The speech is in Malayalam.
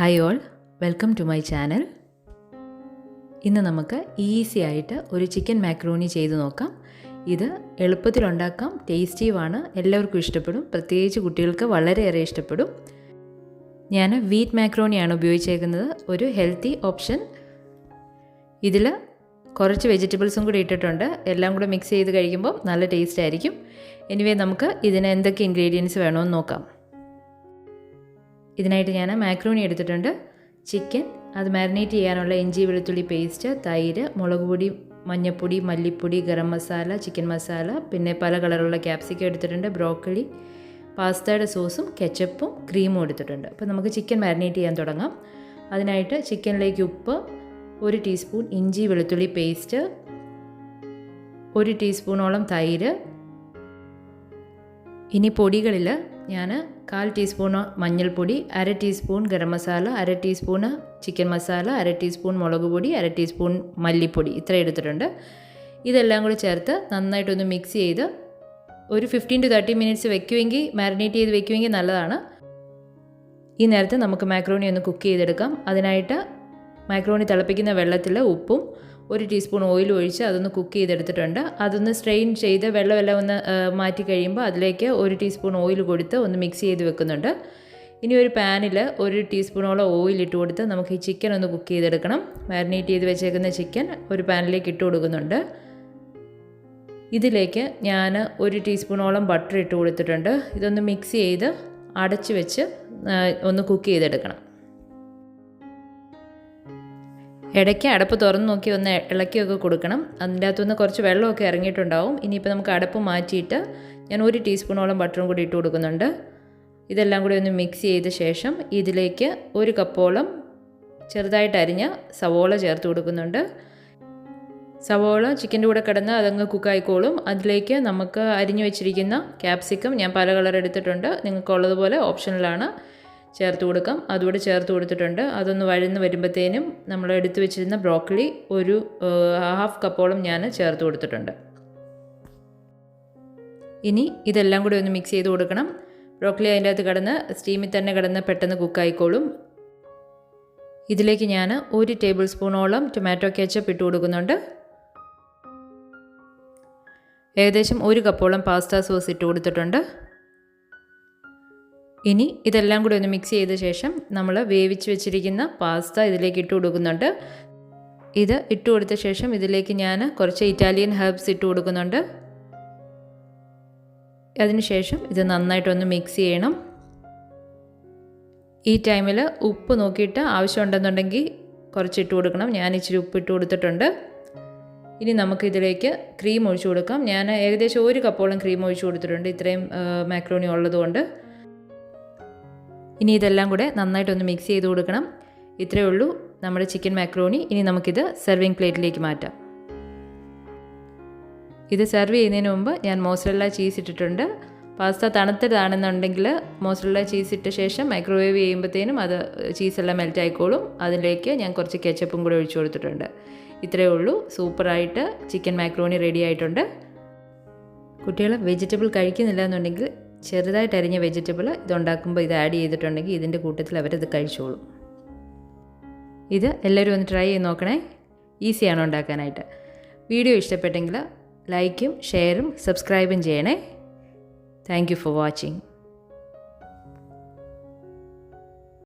Hi all welcome to my channel ഇന്ന് നമുക്ക് ഈസി ആയിട്ട് ഒരു ചിക്കൻ മാക്രോണി ചെയ്ത് നോക്കാം. ഇത് എളുപ്പത്തിലുണ്ടാക്കാം ടേസ്റ്റീവാണ് എല്ലാവർക്കും ഇഷ്ടപ്പെടും പ്രത്യേകിച്ച് കുട്ടികൾക്ക് വളരെയേറെ ഇഷ്ടപ്പെടും. ഞാൻ വീറ്റ് മാക്രോണിയാണ് ഉപയോഗിച്ചേക്കുന്നത് ഒരു ഹെൽത്തി ഓപ്ഷൻ ഇതിൽ കുറച്ച് വെജിറ്റബിൾസും കൂടി ഇട്ടിട്ടുണ്ട് എല്ലാം കൂടെ മിക്സ് ചെയ്ത് കഴിക്കുമ്പോൾ നല്ല ടേസ്റ്റ് ആയിരിക്കും. എനിവേ നമുക്ക് ഇതിന് എന്തൊക്കെ ഇൻഗ്രീഡിയൻസ് വേണമെന്ന് നോക്കാം. ഇതിനായിട്ട് ഞാൻ മാക്രോണി എടുത്തിട്ടുണ്ട്. ചിക്കൻ അത് മാരിനേറ്റ് ചെയ്യാനുള്ള ഇഞ്ചി വെളുത്തുള്ളി പേസ്റ്റ് തൈര് മുളക് പൊടി മഞ്ഞൾപ്പൊടി മല്ലിപ്പൊടി ഗരം മസാല ചിക്കൻ മസാല പിന്നെ പല കളറുള്ള ക്യാപ്സിക്കം എടുത്തിട്ടുണ്ട് ബ്രോക്കളി പാസ്തയുടെ സോസും കെച്ചപ്പും ക്രീമും എടുത്തിട്ടുണ്ട്. അപ്പോൾ നമുക്ക് ചിക്കൻ മാരിനേറ്റ് ചെയ്യാൻ തുടങ്ങാം. അതിനായിട്ട് ചിക്കനിലേക്ക് ഉപ്പ് ഒരു ടീസ്പൂൺ ഇഞ്ചി വെളുത്തുള്ളി പേസ്റ്റ് ഒരു ടീസ്പൂണോളം തൈര്. ഇനി പൊടികളിൽ ഞാൻ കാൽ ടീസ്പൂൺ മഞ്ഞൾപ്പൊടി അര ടീസ്പൂൺ ഗരം മസാല അര ടീസ്പൂൺ ചിക്കൻ മസാല അര ടീസ്പൂൺ മുളക് പൊടി അര ടീസ്പൂൺ മല്ലിപ്പൊടി. ഇത്ര എടുത്തിട്ടുണ്ട്. ഇതെല്ലാം കൂടി ചേർത്ത് നന്നായിട്ടൊന്ന് മിക്സ് ചെയ്ത് ഒരു ഫിഫ്റ്റീൻ ടു തേർട്ടി മിനിറ്റ്സ് വെക്കുമെങ്കിൽ മാരിനേറ്റ് ചെയ്ത് വെക്കുമെങ്കിൽ നല്ലതാണ്. ഈ നേരത്തെ നമുക്ക് മാക്രോണി ഒന്ന് കുക്ക് ചെയ്തെടുക്കാം. അതിനായിട്ട് മാക്രോണി തിളപ്പിക്കുന്ന വെള്ളത്തിൽ ഉപ്പും ഒരു ടീസ്പൂൺ ഓയിൽ ഒഴിച്ച് അതൊന്ന് കുക്ക് ചെയ്തെടുത്തിട്ടുണ്ട്. അതൊന്ന് സ്ട്രെയിൻ ചെയ്ത് വെള്ളമെല്ലാം ഒന്ന് മാറ്റി കഴിയുമ്പോൾ അതിലേക്ക് ഒരു ടീസ്പൂൺ ഓയിൽ കൊടുത്ത് ഒന്ന് മിക്സ് ചെയ്ത് വെക്കുന്നുണ്ട്. ഇനി ഒരു പാനിൽ ഒരു ടീസ്പൂണോളം ഓയിൽ ഇട്ട് കൊടുത്ത് നമുക്ക് ഈ ചിക്കൻ ഒന്ന് കുക്ക് ചെയ്തെടുക്കണം. മാരിനേറ്റ് ചെയ്ത് വെച്ചേക്കുന്ന ചിക്കൻ ഒരു പാനിലേക്ക് ഇട്ട് കൊടുക്കുന്നുണ്ട്. ഇതിലേക്ക് ഞാൻ ഒരു ടീസ്പൂണോളം ബട്ടർ ഇട്ട് കൊടുത്തിട്ടുണ്ട്. ഇതൊന്ന് മിക്സ് ചെയ്ത് അടച്ച് വെച്ച് ഒന്ന് കുക്ക് ചെയ്തെടുക്കണം. ഇടയ്ക്ക് അടപ്പ് തുറന്ന് നോക്കി ഒന്ന് ഇളക്കിയൊക്കെ കൊടുക്കണം. അതിന്റെ അകത്തുനിന്ന് കുറച്ച് വെള്ളമൊക്കെ ഇറങ്ങിയിട്ടുണ്ടാവും. ഇനിയിപ്പോൾ നമുക്ക് അടപ്പ് മാറ്റിയിട്ട് ഞാൻ ഒരു ടീസ്പൂണോളം ബട്ടറും കൂടി ഇട്ട് കൊടുക്കുന്നുണ്ട്. ഇതെല്ലാം കൂടി ഒന്ന് മിക്സ് ചെയ്ത ശേഷം ഇതിലേക്ക് ഒരു കപ്പോളം ചെറുതായിട്ട് അരിഞ്ഞ സവോള ചേർത്ത് കൊടുക്കുന്നുണ്ട്. സവോള ചിക്കന്റെ കൂടെ കിടന്ന് അതങ്ങ് കുക്കായിക്കോളും. അതിലേക്ക് നമുക്ക് അരിഞ്ഞു വെച്ചിരിക്കുന്ന ക്യാപ്സിക്കം ഞാൻ പല കളർ എടുത്തിട്ടുണ്ട്. നിങ്ങൾക്കുള്ളതുപോലെ ഓപ്ഷനിലാണ്. ചേർത്ത് കൊടുക്കാം. അതുകൂടെ ചേർത്ത് കൊടുത്തിട്ടുണ്ട്. അതൊന്ന് വഴന്ന് വരുമ്പോഴത്തേനും നമ്മൾ എടുത്തു വെച്ചിരുന്ന ബ്രോക്കലി ഒരു ഹാഫ് കപ്പോളം ഞാൻ ചേർത്ത് കൊടുത്തിട്ടുണ്ട്. ഇനി ഇതെല്ലാം കൂടി ഒന്ന് മിക്സ് ചെയ്ത് കൊടുക്കണം. ബ്രോക്കലി അതിന്റെ അകത്ത് കിടന്ന് സ്റ്റീമിൽ തന്നെ കിടന്ന് പെട്ടെന്ന് കുക്കായിക്കോളും. ഇതിലേക്ക് ഞാൻ ഒരു ടേബിൾ സ്പൂണോളം ടൊമാറ്റോ കെച്ചപ്പ് ഇട്ട് കൊടുക്കുന്നുണ്ട്. ഏകദേശം ഒരു കപ്പോളം പാസ്ത സോസ് ഇട്ട് കൊടുത്തിട്ടുണ്ട്. ഇനി ഇതെല്ലാം കൂടി ഒന്ന് മിക്സ് ചെയ്ത ശേഷം നമ്മൾ വേവിച്ച് വെച്ചിരിക്കുന്ന പാസ്ത ഇതിലേക്ക് ഇട്ട് കൊടുക്കുന്നുണ്ട്. ഇത് ഇട്ട് കൊടുത്ത ശേഷം ഇതിലേക്ക് ഞാൻ കുറച്ച് ഇറ്റാലിയൻ ഹെർബ്സ് ഇട്ട് കൊടുക്കുന്നുണ്ട്. അതിനുശേഷം ഇത് നന്നായിട്ടൊന്ന് മിക്സ് ചെയ്യണം. ഈ ടൈമിൽ ഉപ്പ് നോക്കിയിട്ട് ആവശ്യമുണ്ടെന്നുണ്ടെങ്കിൽ കുറച്ച് ഇട്ട് കൊടുക്കണം. ഞാൻ ഇച്ചിരി ഉപ്പ് ഇട്ട് കൊടുത്തിട്ടുണ്ട്. ഇനി നമുക്കിതിലേക്ക് ക്രീം ഒഴിച്ചു കൊടുക്കാം. ഞാൻ ഏകദേശം ഒരു കപ്പോളം ക്രീം ഒഴിച്ചു കൊടുത്തിട്ടുണ്ട്. ഇത്രയും മാക്രോണി ഉള്ളതുകൊണ്ട്. ഇനി ഇതെല്ലാം കൂടെ നന്നായിട്ടൊന്ന് മിക്സ് ചെയ്ത് കൊടുക്കണം. ഇത്രയേ ഉള്ളൂ നമ്മുടെ ചിക്കൻ മാക്രോണി ഇനി നമുക്കിത് സെർവിങ് പ്ലേറ്റിലേക്ക് മാറ്റാം. ഇത് സെർവ് ചെയ്യുന്നതിന് മുമ്പ് ഞാൻ മോസറല്ല ചീസ് ഇട്ടിട്ടുണ്ട്. പാസ്ത തണുത്തതാണെന്നുണ്ടെങ്കിൽ മോസറല്ല ചീസ് ഇട്ട ശേഷം മൈക്രോവേവ് ചെയ്യുമ്പോഴത്തേനും അത് ചീസെല്ലാം മെൽറ്റ് ആയിക്കോളും. അതിലേക്ക് ഞാൻ കുറച്ച് കെച്ചപ്പും കൂടെ ഒഴിച്ചു കൊടുത്തിട്ടുണ്ട്. ഇത്രയേ ഉള്ളൂ. സൂപ്പറായിട്ട് ചിക്കൻ മാക്രോണി റെഡി ആയിട്ടുണ്ട്. കുട്ടികൾ വെജിറ്റബിൾ കഴിക്കുന്നില്ല എന്നുണ്ടെങ്കിൽ ചെറുതായിട്ട് അരിഞ്ഞ വെജിറ്റബിൾ ഇതുണ്ടാക്കുമ്പോൾ ഇത് ആഡ് ചെയ്തിട്ടുണ്ടെങ്കിൽ ഇതിന്റെ കൂട്ടത്തിൽ അവരത് കഴിച്ചോളും. ഇത് എല്ലാവരും ഒന്ന് ട്രൈ ചെയ്ത് നോക്കണേ. ഈസിയാണ് ഉണ്ടാക്കാനായിട്ട്. വീഡിയോ ഇഷ്ടപ്പെട്ടെങ്കിൽ ലൈക്കും ഷെയറും സബ്സ്ക്രൈബും ചെയ്യണേ. Thank for watching